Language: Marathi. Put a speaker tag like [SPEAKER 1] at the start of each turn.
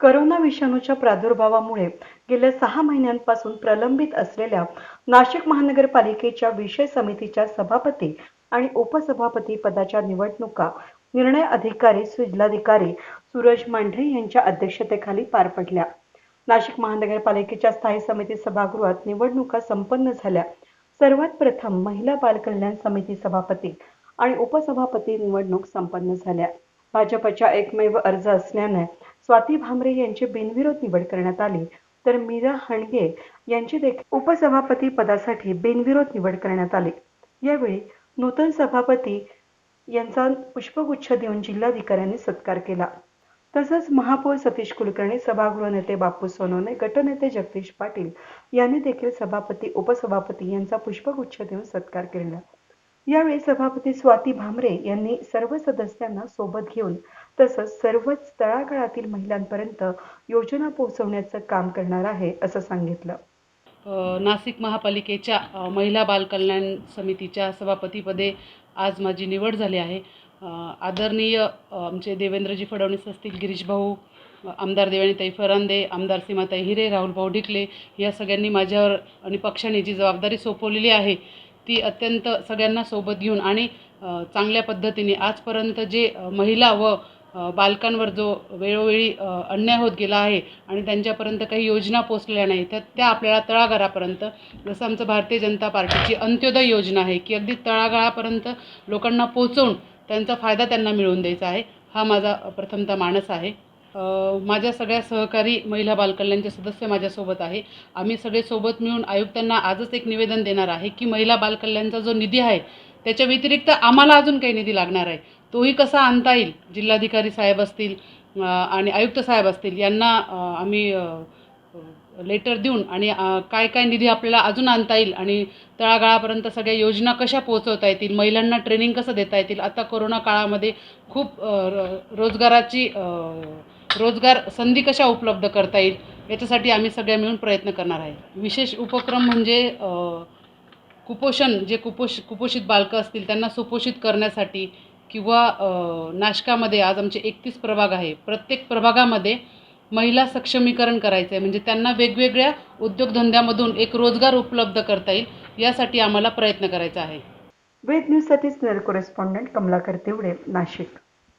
[SPEAKER 1] करोना विषाणूच्या प्रादुर्भावामुळे गेल्या सहा महिन्यांपासून प्रलंबित असलेल्या नाशिक महानगरपालिकेच्या विषय समितीच्या सभापती आणि उपसभापती पदाच्या निवडणुका निर्णय अधिकारी जिल्हाधिकारी सूरज मांढरे यांच्या अध्यक्षतेखाली पार पडल्या. नाशिक महानगरपालिकेच्या स्थायी समिती सभागृहात निवडणुका संपन्न झाल्या. सर्वात प्रथम महिला बालकल्याण समिती सभापती आणि उपसभापती निवडणूक संपन्न झाल्या. भाजपच्या एकमेव अर्ज असल्याने स्वाती भामरे यांची बिनविरोध निवड करण्यात आली. तर मीरा हणगे यांची देखील उपसभापती पदासाठी बिनविरोध निवड करण्यात आली. यावेळी नूतन सभापती यांचा पुष्पगुच्छ देऊन जिल्हाधिकाऱ्यांनी सत्कार केला. तसंच महापौर सतीश कुलकर्णी सभागृह नेते बापू सोनवणे गटनेते जगदीश पाटील यांनी देखील सभापती उपसभापती यांचा पुष्पगुच्छ देऊन सत्कार केला. यावेळी सभापती स्वाती भामरे यांनी सर्व सदस्यांना सोबत घेऊन तसंच सर्वच तळागाळातील महिलांपर्यंत योजना पोहोचवण्याचं काम करणार आहे असं सांगितलं.
[SPEAKER 2] नाशिक महापालिकेच्या महिला बालकल्याण समितीच्या सभापतीपदे आज माझी निवड झाली आहे. आदरणीय आमचे देवेंद्रजी फडणवीस असतील गिरीश भाऊ आमदार देवाणीताई फरांदे आमदार सीमाताई हिरे राहुल भाऊ ढिकले या सगळ्यांनी माझ्यावर आणि पक्षाने जी जबाबदारी सोपवलेली आहे ती अत्यंत सगळ्यांना सोबत घेऊन आणि चांगल्या पद्धतीने आजपर्यंत जे महिला व बालकांवर जो वेळोवेळी अन्याय होत गेला आहे आणि त्यांच्यापर्यंत काही योजना पोचलेल्या नाही तर त्या आपल्याला तळागाळापर्यंत जसं आमचं भारतीय जनता पार्टीची अंत्योदय योजना आहे की अगदी तळागाळापर्यंत लोकांना पोचवून त्यांचा फायदा त्यांना मिळवून द्यायचा आहे हा माझा प्रथमतः मानस आहे. माझ्या सगळ्या सहकारी महिला बालकल्याणचे सदस्य माझ्यासोबत आहे. आम्ही सगळे सोबत मिळून आयुक्तांना आजच एक निवेदन देणार आहे की महिला बालकल्याणचा जो निधी आहे त्याच्या व्यतिरिक्त आम्हाला अजून काही निधी लागणार आहे. तोही कसा आणता येईल? जिल्हाधिकारी साहेब असतील आणि आयुक्त साहेब असतील यांना आम्ही लेटर देऊन आणि काय काय निधी आपल्याला अजून आणता येईल आणि तळागाळापर्यंत सगळ्या योजना कशा पोहोचवता येतील महिलांना ट्रेनिंग कसं देता येतील? आता कोरोना काळामध्ये खूप र- रोजगाराची रोजगार संधी कशा उपलब्ध करता येईल याच्यासाठी आम्ही सगळ्या मिळून प्रयत्न करणार आहे. विशेष उपक्रम म्हणजे कुपोषण जे कुपोष कुपोषित बालकं असतील त्यांना सुपोषित करण्यासाठी किंवा नाशकामध्ये आज आमचे एकतीस प्रभाग आहे. प्रत्येक प्रभागामध्ये महिला सक्षमीकरण करायचं आहे म्हणजे त्यांना वेगवेगळ्या उद्योगधंद्यामधून एक रोजगार उपलब्ध करता येईल यासाठी आम्हाला प्रयत्न करायचा आहे.
[SPEAKER 1] वेद न्यूजसाठी स्नेल कॉरेस्पॉन्डंट कमलाकर तेवढे नाशिक.